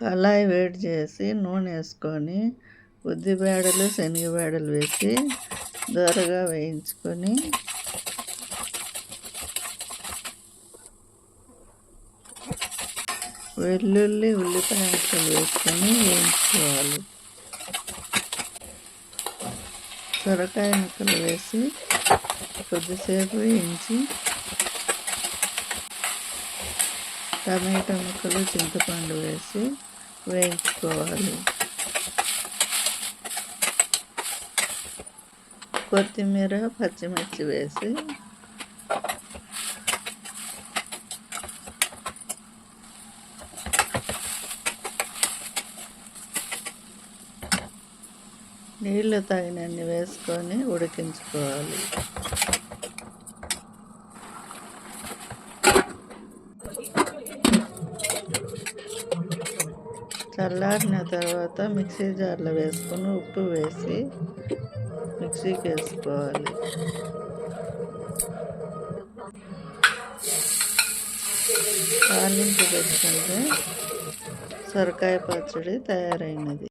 కళాయి వేడి చేసి నూనె వేసుకొని ఉద్దిబేడలు శనగబేడలు వేసి దోరగా వేయించుకొని వెల్లుల్లి ఉల్లిపాయ ముక్కలు వేసుకొని వేయించుకోవాలి. సొరకాయ ముక్కలు వేసి కొద్దిసేపు వేయించి టమాటా ముక్కలు చింతపండు వేసి వేయించుకోవాలి. కొత్తిమీర పచ్చిమిర్చి వేసి నీళ్ళు తగినన్ని వేసుకొని ఉడికించుకోవాలి. చల్లారిన తర్వాత మిక్సీ జార్లో వేసుకొని ఉప్పు వేసి మిక్సీకి వేసుకోవాలి. తాలింపు పెట్టుకుంటే సొరకాయ పచ్చడి తయారైనది.